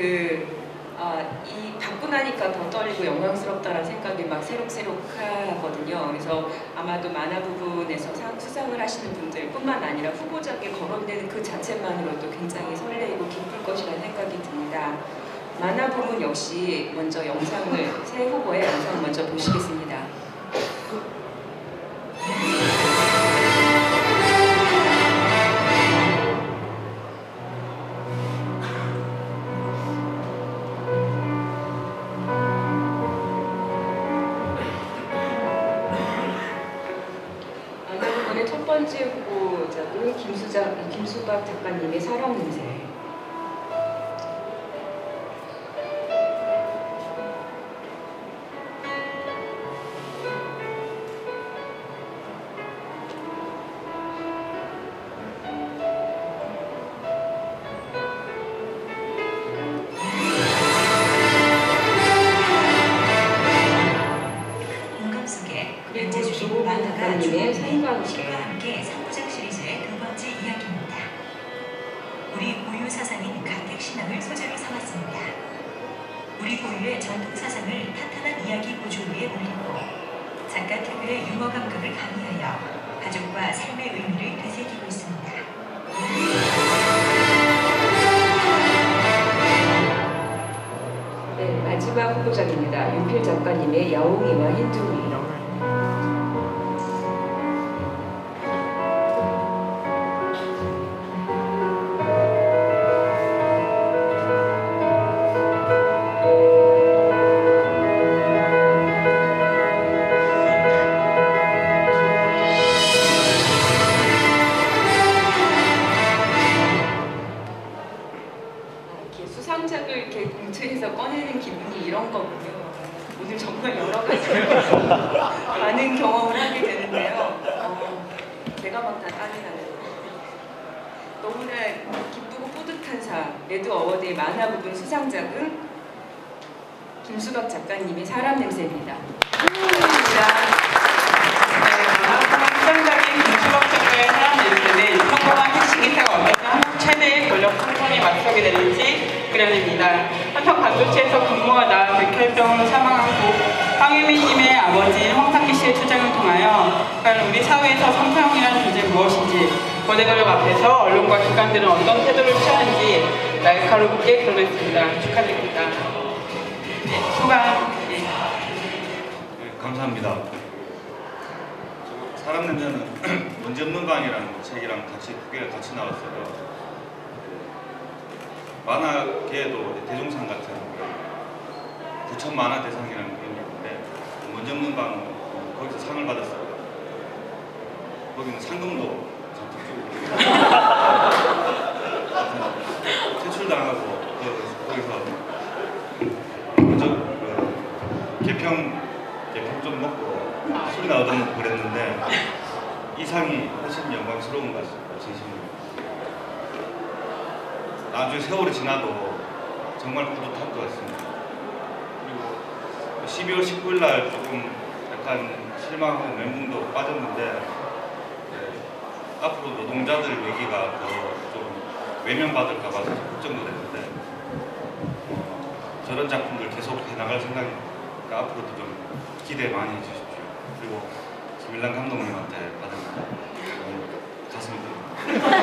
그, 아, 이 받고 나니까 더 떨리고 영광스럽다라는 생각이 막 새록새록 하거든요. 그래서 아마도 만화 부분에서 상, 수상을 하시는 분들뿐만 아니라 후보작에 거론되는 그 자체만으로도 굉장히 설레이고 기쁠 것이라는 생각이 듭니다. 만화 부분 역시 먼저 영상을 새 후보의 영상 먼저 보시겠습니다. 번째 후보작은 김수작, 김수박 작가님의 사랑 냄새. 신과 함께 3부작 시리즈의 두 번째 이야기입니다. 우리 고유 사상인 가택 신앙을 소재로 삼았습니다. 우리 고유의 전통 사상을 탄탄한 이야기 고조 위에 올리고 작가 특유의 유머 감각을 가미하여 가족과 삶의 의미를 되새기고 있습니다. 네, 마지막 후보작입니다. 윤필 작가님의 야옹이와 흰둥이. 꺼내는 기분이 이런 거군요. 오늘 정말 여러 가지 많은 경험을 하게 되는데요. 어, 제가 막다 땀이 나네요. 너무나 기쁘고 뿌듯한 상 레드 어워드의 만화 부분 수상작은 김수박 작가님의 사람 냄새입니다. 수상작인 김수박 작가의 사람 냄새는 성공한 핵심 기사가 어떻게 최대의 권력 풍선이 맞서게 되는지 그려냅니다. 한편 반도체에서 근무하다 백혈병으로 사망하고 황유미님의 아버지인 황상기 씨의 투쟁을 통하여 우리 사회에서 성평이라는 존재 무엇인지 거대 권력 앞에서 언론과 기관들은 어떤 태도를 취하는지 날카롭게 드러냈습니다. 축하드립니다. 네, 수강. 예. 네, 감사합니다. 저 사람 냄새는 문제 없는 방이라는 책이랑 같이 두 개가 같이 나왔어요. 만화계에도 대종상 같은 부천 만화 대상이라는 그런 게 있는데 문제 없는 방은 거기서 상을 받았어요. 거기는 상금도 퇴출당하고 그- 거기서 먼저 그 개평 개평 좀 먹고 술이나 얻어먹고 그랬는데 이 상이 훨씬 영광스러운 것 같습니다. 진심으로. 나중에 세월이 지나도 정말 뿌듯할 것 같습니다. 그리고 12월 19일 날 조금 약간 실망하고 멘붕도 빠졌는데 네, 앞으로 노동자들 얘기가 더 좀 외면받을까 봐서 걱정도 됐는데 어, 저런 작품들 계속 해나갈 생각이니까 앞으로도 좀 기대 많이 해주십시오. 그리고 김일란 감독님한테 받은 거 너무 가슴이 듭니다.